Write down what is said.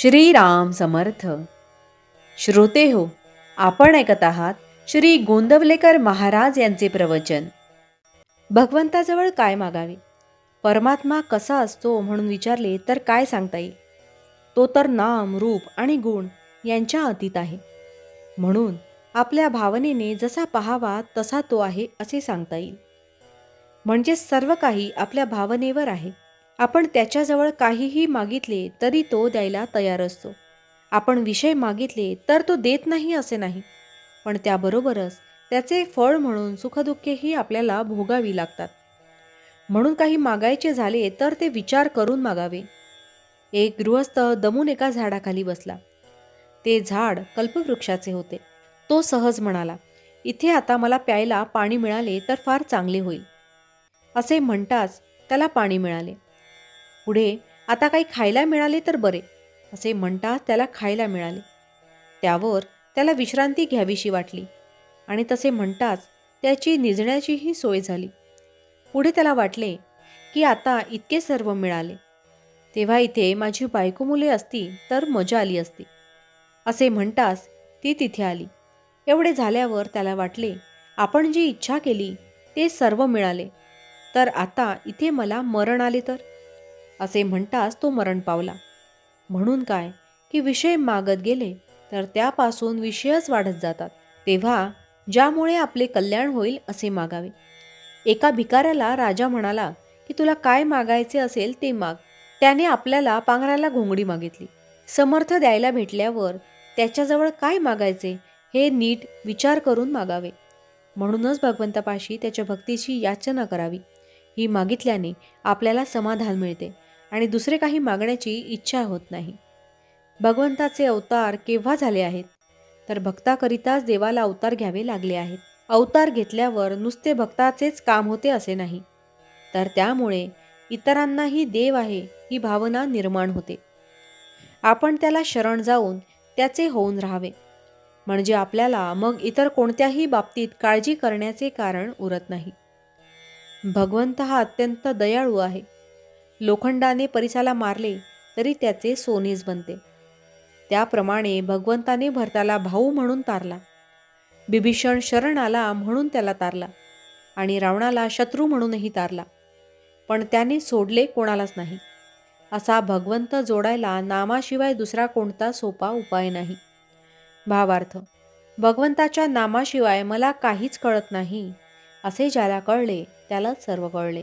श्रीराम समर्थ. श्रोते हो आपण ऐकत आहात श्री गोंदवलेकर महाराज यांचे प्रवचन. भगवंताजवळ काय मागावे? परमात्मा कसा असतो म्हणून विचारले तर काय सांगता येईल? तो तर नाम रूप आणि गुण यांच्या अतीत आहे. म्हणून आपल्या भावनेने जसा पाहावा तसा तो आहे असे सांगता येईल. म्हणजे सर्व काही आपल्या भावनेवर आहे. आपण त्याच्याजवळ काहीही मागितले तरी तो द्यायला तयार असतो. आपण विषय मागितले तर तो देत नाही असे नाही. पण त्याबरोबरच त्याचे फळ म्हणून सुखदुःखेही आपल्याला भोगावी लागतात. म्हणून काही मागायचे झाले तर ते विचार करून मागावे. एक गृहस्थ दमून एका झाडाखाली बसला. ते झाड कल्पवृक्षाचे होते. तो सहज म्हणाला इथे आता मला प्यायला पाणी मिळाले तर फार चांगले होईल. असे म्हणताच त्याला पाणी मिळाले. पुढे आता काही खायला मिळाले तर बरे असे म्हणताच त्याला खायला मिळाले. त्यावर त्याला विश्रांती घ्यावीशी वाटली आणि तसे म्हणताच त्याची निजण्याचीही सोय झाली. पुढे त्याला वाटले की आता इतके सर्व मिळाले. तेव्हा इथे माझी बायको मुले असती तर मजा आली असती. असे म्हणताच ती तिथे आली. एवढे झाल्यावर त्याला वाटले आपण जी इच्छा केली ते सर्व मिळाले. तर आता इथे मला मरण आले तर? असे म्हणताच तो मरण पावला. म्हणून काय? की विषय मागत गेले तर त्यापासून विषयच वाढत जातात. तेव्हा ज्यामुळे आपले कल्याण होईल असे मागावे. एका भिकाऱ्याला राजा म्हणाला की तुला काय मागायचे असेल ते माग. त्याने आपल्याला पांघराला घोंगडी मागितली. समर्थ द्यायला भेटल्यावर त्याच्याजवळ काय मागायचे हे नीट विचार करून मागावे. म्हणूनच भगवंतापाशी त्याच्या भक्तीची याचना करावी. ही मागितल्याने आपल्याला समाधान मिळते. आणि दुसरे काही मागण्याची इच्छा होत नाही. भगवंताचे अवतार केव्हा झाले आहेत? तर भक्ताकरिताच देवाला अवतार घ्यावे लागले आहेत. अवतार घेतल्यावर नुसते भक्ताचेच काम होते असे नाही. तर त्यामुळे इतरांनाही देव आहे ही भावना निर्माण होते. आपण त्याला शरण जाऊन त्याचे होऊन राहावे. म्हणजे आपल्याला मग इतर कोणत्याही बाबतीत काळजी करण्याचे कारण उरत नाही. भगवंत हा अत्यंत दयाळू आहे. लोखंडाने परिसाला मारले तरी त्याचे सोनेच बनते. त्याप्रमाणे भगवंताने भरताला भाऊ म्हणून तारला. बिभीषण शरण आला म्हणून त्याला तारला आणि रावणाला शत्रू म्हणूनही तारला. पण त्याने सोडले कोणालाच नाही. असा भगवंत जोडायला नामाशिवाय दुसरा कोणता सोपा उपाय नाही. भावार्थ भगवंताच्या नामाशिवाय मला काहीच कळत नाही असे ज्याला कळले त्याला सर्व कळले.